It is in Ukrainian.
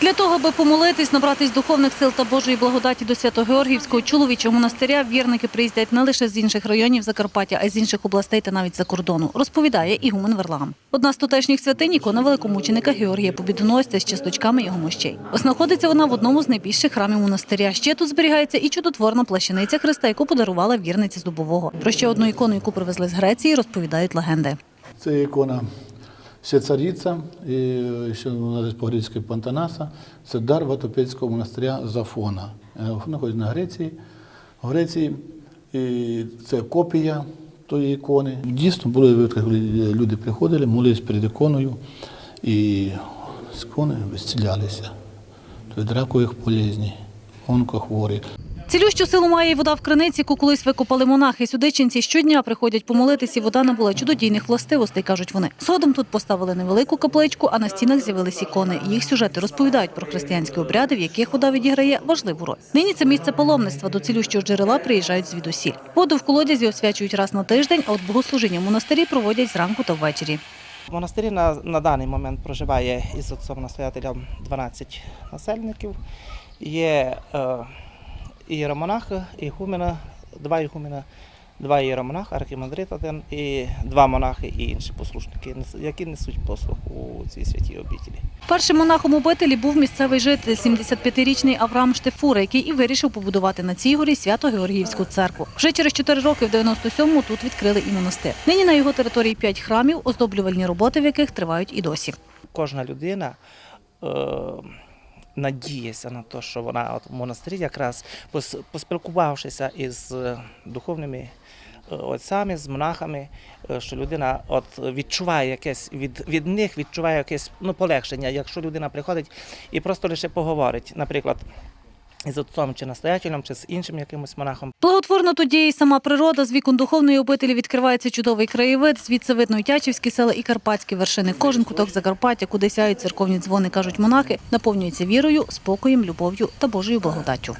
Для того, аби помолитись, набратись духовних сил та Божої благодаті до Свято-Георгіївського чоловічого монастиря, вірники приїздять не лише з інших районів Закарпаття, а й з інших областей та навіть за кордону, розповідає Ігумен Варлам. Одна з тутешніх святинь – ікона великомученика Георгія Побідоносця з часточками його мощей. Ось вона в одному з найбільших храмів монастиря. Ще тут зберігається і чудотворна плащаниця Христа, яку подарувала вірниця з Дубового. Про ще одну ікону, яку привезли з Греції, розповідають легенди. Це ікона ще цариця, і ще вона по-грецьки Пантанаса. Це дар Ватопецького монастиря Зафона. Е, Знаходиться на Греції. В Греції і це копія тої ікони. Дійсно, були люди приходили, молились перед іконою, і з ікони висцілялися. Тобто ракових болезней, онкохворі. Цілющу силу має і вода в криниці, яку колись викопали монахи. Сюди ченці щодня приходять помолитись, і вода набула чудодійних властивостей, кажуть вони. Згодом тут поставили невелику капличку, а на стінах з'явились ікони. Їх сюжети розповідають про християнські обряди, в яких вода відіграє важливу роль. Нині це місце паломництва. До цілющого джерела приїжджають звідусіль. Воду в колодязі освячують раз на тиждень, а от богослужіння в монастирі проводять зранку та ввечері. В монастирі на, на даний момент проживає із отцом настоятелем 12 насельників. Є е, ієромонахи, ігумена, два ігумена, два ієромонаха, архімандрит один і два монахи і інші послушники, які несуть послуг у цій святій обітелі. Першим монахом обителі був місцевий житель, 75-річний Авраам Штефура, який і вирішив побудувати на цій горі свято-Георгіївську церкву. Вже через 4 роки, в 97-му, тут відкрили і монастир. Нині на його території 5 храмів, оздоблювальні роботи в яких тривають і досі. Кожна людина е, надіється на те, що вона от в монастирі якраз поспілкувавшися із е, духовними е, отцями, з монахами, е, що людина от відчуває якесь від, від них відчуває якесь ну, полегшення, якщо людина приходить і просто лише поговорить, наприклад, із отцом чи настоятелем, чи з іншим якимось монахом. Благотворно тоді і сама природа. З вікон духовної обителі відкривається чудовий краєвид. Звідси видно і Тячівські села, і Карпатські вершини. Кожен куток Закарпаття, куди сяють церковні дзвони, кажуть монахи, наповнюється вірою, спокоєм, любов'ю та Божою благодаттю.